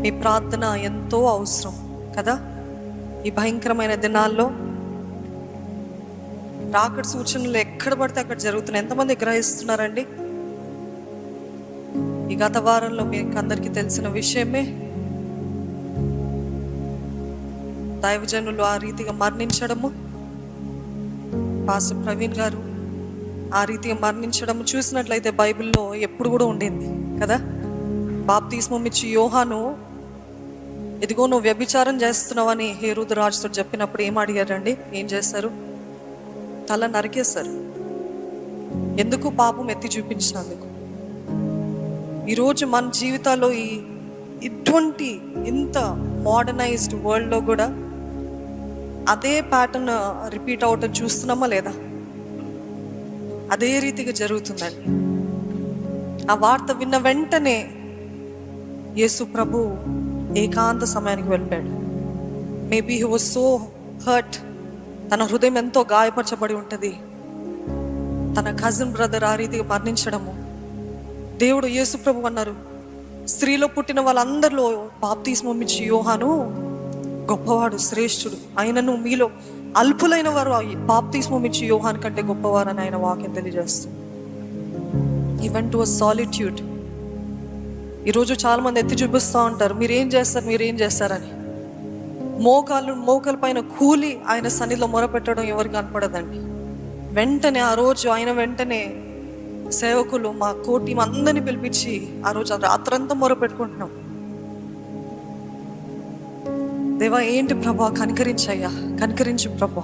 మీ ప్రార్థన ఎంతో అవసరం కదా? ఈ భయంకరమైన దినాల్లో రాకడ సూచనలు ఎక్కడ పడితే అక్కడ జరుగుతున్నాయి. ఎంతమంది గ్రహిస్తున్నారండి? ఈ గత వారంలో మీకు అందరికీ తెలిసిన విషయమే. దైవజనులు ఆ రీతిగా మరణించడము. పాస్టర్ ప్రవీణ్ గారు ఆ రీతిగా మరణించడం చూసినట్లయితే బైబిల్లో ఎప్పుడు కూడా ఉండింది కదా? బాప్తీస్మం ఇచ్చి యోహాను ఇదిగో నువ్వు వ్యభిచారం చేస్తున్నావని హేరుద్ రాజుతో చెప్పినప్పుడు ఏం అడిగారండి? ఏం చేస్తారు తల నరికేస్తారు ఎందుకు పాపం ఎత్తి చూపించినందుకు ఈరోజు మన జీవితాల్లో ఈ ఇటువంటి ఇంత మోడర్నైజ్డ్ వరల్డ్లో కూడా అదే ప్యాటర్న్ రిపీట్ అవటం చూస్తున్నామా లేదా? అదే రీతిగా జరుగుతుందండి. ఆ వార్త విన్న వెంటనే యేసు ప్రభు ఏకాంత సమయానికి వెళ్ళిపోయాడు. Maybe he was so hurt తన హృదయం ఎంతో గాయపరచబడి ఉంటుంది. తన కజిన్ బ్రదర్ ఆ రీతిగా మరణించడము. దేవుడు యేసు ప్రభు అన్నారు స్త్రీలో పుట్టిన వాళ్ళందరిలో బాప్తీస్మం ఇచ్చి యోహాను గొప్పవాడు శ్రేష్ఠుడు. ఆయనను మీలో అల్పులైన వారు బాప్తీస్మం ఇచ్చి యోహాన్ కంటే గొప్పవారు అని ఆయన వాక్యం తెలియజేస్తుంది. ఈవెన్ టు అ సాలిట్యూడ్ ఈరోజు చాలామంది ఎత్తి చూపిస్తూ ఉంటారు మీరు ఏం చేస్తారు మీరు ఏం చేస్తారని. మోకాలు మోకాల పైన కూలి ఆయన సన్నిధిలో మొరపెట్టడం ఎవరికి కనపడదండి. వెంటనే ఆ రోజు ఆయన వెంటనే సేవకులు మా కోటి అందరిని పిలిపించి ఆ రోజు రాత్రంతా మొరపెట్టుకుంటున్నాం. దేవా ఏంటి ప్రభా? కనికరించయ్యా కనికరించు ప్రభా.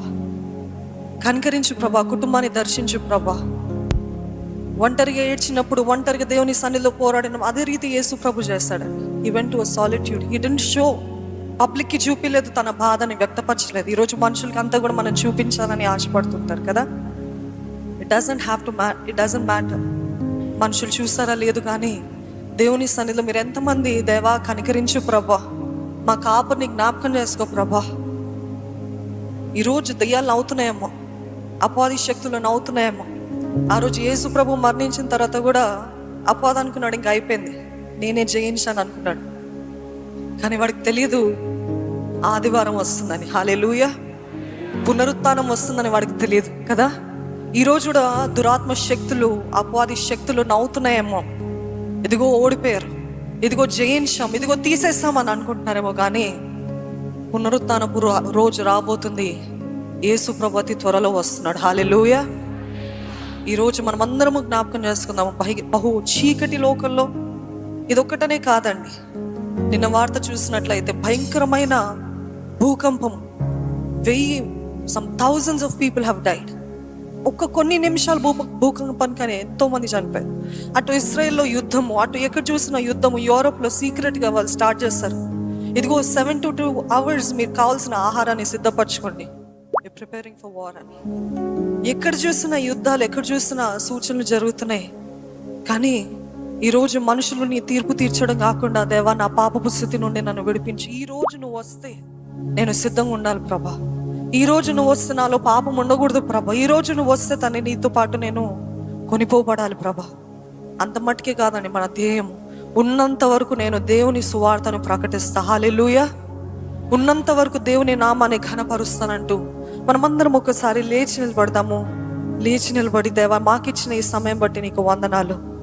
కనికరించు ప్రభా కుటుంబాన్ని దర్శించు ప్రభా. ఒంటరిగా ఏడ్చినప్పుడు ఒంటరిగా దేవుని సన్నిధిలో పోరాడిన అదే రీతి యేసు ప్రభు చేస్తాడు. Event to solitude he didn't show పబ్లిక్కి చూపించలేదు తన బాధని వ్యక్తపరచలేదు. ఈరోజు మనుషులకి అంతా కూడా మనం చూపించాలని ఆశపడుతుంటారు కదా? It doesn't have to ma it doesn't matter మనుషులు చూస్తారా లేదు కానీ దేవుని సన్నిధిలో మీరు ఎంతమంది దేవా కనికరించు ప్రభా? మా కాపుని జ్ఞాపకం చేసుకో ప్రభా. ఈరోజు దయ్యాలు నవ్వుతున్నాయేమో అపాధి శక్తులు నవ్వుతున్నాయేమో. ఆ రోజు యేసు ప్రభు మరణించిన తర్వాత కూడా అపాధ అనుకున్నాడు ఇంకా అయిపోయింది. నేనే జయించాను అనుకున్నాడు. కానీ వాడికి తెలియదు ఆదివారం వస్తుందని. హాలే లూయ పునరుత్నం వస్తుందని వాడికి తెలియదు కదా? ఈరోజు కూడా దురాత్మ శక్తులు అపవాది శక్తులు నవ్వుతున్నాయేమో. ఇదిగో ఓడిపోయారు. ఇదిగో జయించాం ఇదిగో తీసేస్తాం అని అనుకుంటున్నారేమో కానీ పునరుత్నపు రోజు రాబోతుంది. యేసు ప్రభు అతి త్వరలో వస్తున్నాడు. హాలే లూయా ఈరోజు మనం అందరము జ్ఞాపకం చేసుకుందాము. బహు చీకటి లోకంలో ఇదొక్కటనే కాదండి. నిన్న వార్త చూసినట్లయితే భయంకరమైన భూకంపం. వెయ్యి some thousands of people have died ఒక్క కొన్ని నిమిషాలు భూ భూకంపానికనే ఎంతో మంది చనిపోయారు. అటు ఇస్రాయెల్లో యుద్ధము అటు ఎక్కడ చూసిన యుద్ధము యూరోప్లో సీక్రెట్గా వాళ్ళు స్టార్ట్ చేస్తారు. ఇదిగో సెవెన్ టు టూ అవర్స్ మీరు కావాల్సిన ఆహారాన్ని సిద్ధపరచుకోండి. ప్రిపేరింగ్ ఫర్ వార్ అని ఎక్కడ చూసినా యుద్ధాలు ఎక్కడ చూసినా సూచనలు జరుగుతున్నాయి. కానీ ఈరోజు మనుషులు నీ తీర్పు తీర్చడం కాకుండా దేవా నా పాపపు స్థితి నుండి నన్ను విడిపించి. ఈ రోజు నువ్వు వస్తే నేను సిద్ధంగా ఉండాలి ప్రభా. ఈ రోజు నువ్వు వస్తే నాలో పాపం ఉండకూడదు ప్రభా. ఈ రోజు నువ్వు వస్తే తన నీతో పాటు నేను కొనిపోబడాలి ప్రభా. అంత మట్టుకే కాదండి మన ధ్యేయం. ఉన్నంత వరకు నేను దేవుని సువార్తను ప్రకటిస్తా. హాలెలూయా ఉన్నంత వరకు దేవుని నామాన్ని ఘనపరుస్తానంటూ మనమందరం ఒకసారి లేచి నిలబడదాము. లేచి నిలబడి దేవా మాకిచ్చిన ఈ సమయం బట్టి నీకు వందనాలు.